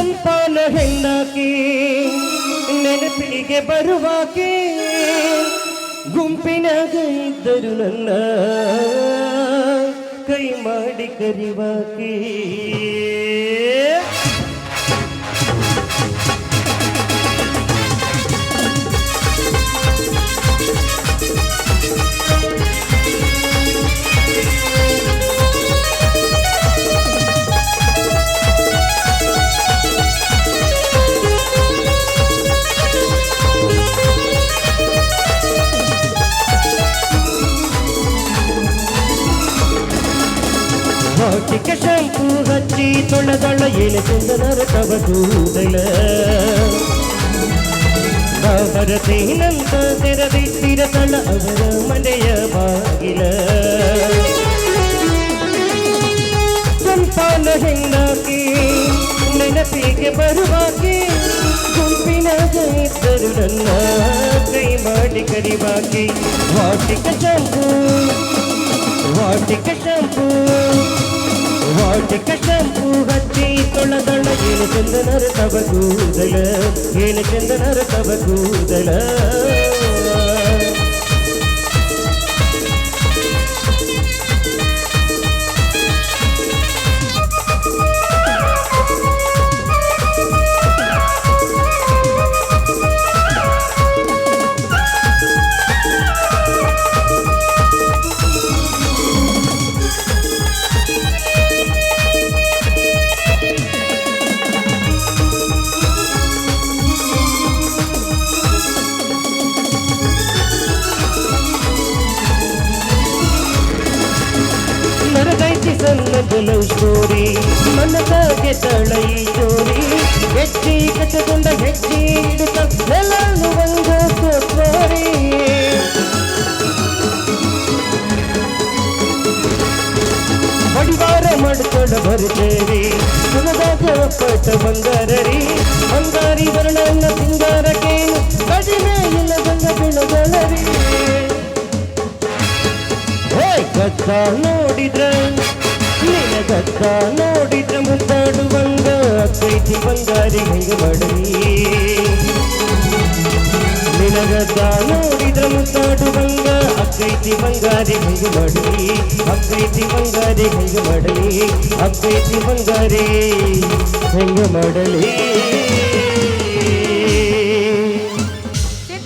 ಚಂಪಾನ ಹೆಣ್ಣಾಕಿ ನೆನಪಿಗೆ ಬರುವಾಕೆ ಗುಂಪಿನಾಗ ಇದ್ದರು ನನ್ನ ಕೈ ಮಾಡಿ ಕರಿವಾಕೆ ವಾಟಿಕ ಶಾಂಪು ಹಚ್ಚಿ ತೊಳೆದಳ ಏನು ಚಂದನರ ತವ ಕೂದಲ ಭಾರತೀನಂತ ತೆರೆದಿಟ್ಟಿರತಳ ಅವರ ಮನೆಯ ಬಾಗಿಲ ಚಂಪಾನ ಹೆಣ್ಣಾಕಿ ನೆನಪಿಗೆ ಬರುವಾಕೆ ಗುಂಪಿನಾಗ ಇದ್ದರು ನನ್ನ ಕೈ ಮಾಡಿ ಕರಿವಾಕಿ ವಾಟಿಕ ಶಾಂಪು ವಾಟಿಕ ಶಾಂಪು வாழ்க்கை கட்டம் பூகச்சி தொழதொழ ஏழு செந்தனர் தவ கூதல ஏழு செந்தனர் தவ கூதல. ಸಣ್ಣದ ಲವ್ ಸ್ಟೋರಿ ಮನದಾಗೆ ತಳೈ ಸ್ಟೋರಿ ಹೆಚ್ಚಿ ಕಟ್ಟಕೊಂಡ ಹೆಚ್ಚಿ ಹಿಡಿತ ನೆಲನು ಒಂದು ಸ್ಟೋರಿ ಬಡಿವಾರ ಮಾಡಿಕೊಂಡ ಬರುತ್ತೇರಿ ಸುನದಾಗ ಪಟ್ಟ ಬಂಗಾರರಿ, ಬಂಗಾರಿ ವರ್ಣನ ಸಿಂಗಾರಕ್ಕೆ ಕಡಿಮೆ ಇಲ್ಲದಂಗ ಬಿಳಗಳರಿ. ಹೇ ಗದ್ದ ನೋಡಿದ್ರ ನಿನ ನೋಡಿದ ಮುದ್ದಾಡುವಂಗ ಅಕ್ಕೈತಿ ಬಂಗಾರಿ ಹೆಂಗ ಮಾಡಲಿ ನಿನಗದ್ದ ನೋಡಿದ್ರ ಮುದ್ದಾಡುವಂಗ ಅಕ್ಕೈತಿ ಬಂಗಾರಿ ಹೆಂಗ ಮಾಡಲಿ ಅಕ್ಕೈತಿ ಬಂಗಾರಿ ಹೆಂಗ ಮಾಡಲಿ ಅಕ್ಕೈತಿ ಬಂಗಾರಿ ಹೆಂಗ ಮಾಡಲಿ?